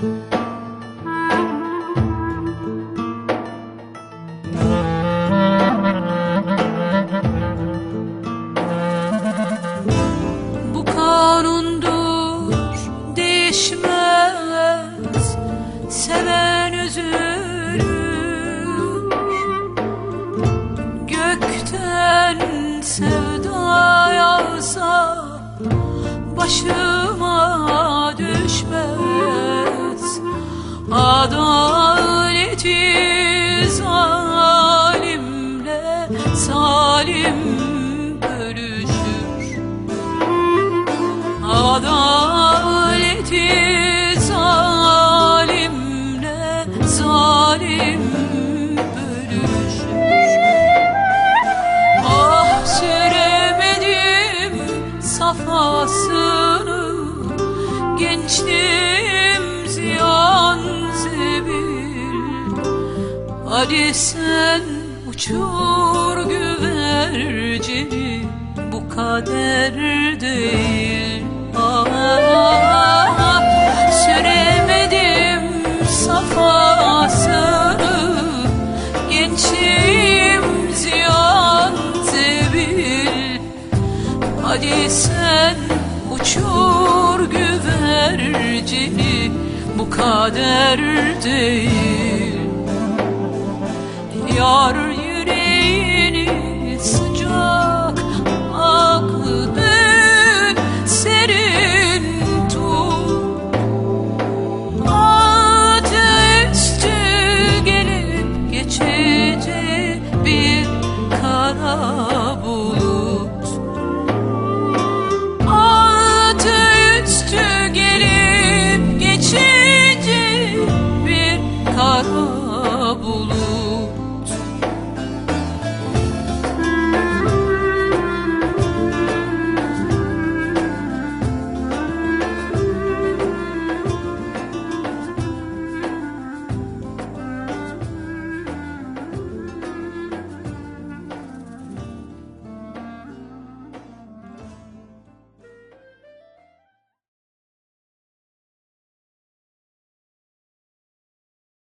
Bu kanundur değişmez. Seven üzülür. Gökten sevda yağsa başım Adaleti zalimle zalim bölüşür. Adaleti zalimle zalim bölüşür. Ah süremedim safasını Gençliğim Hadi sen uçur güvercini Bu kader değil. Ah süremedim safasını Gençliğim ziyan zebil Hadi sen uçur güvercini Bu kader değil Yar yüreğini sıcak aklını serin tut. At üstü gelip geçici bir kara bulut. At üstü gelip geçici bir kara bulut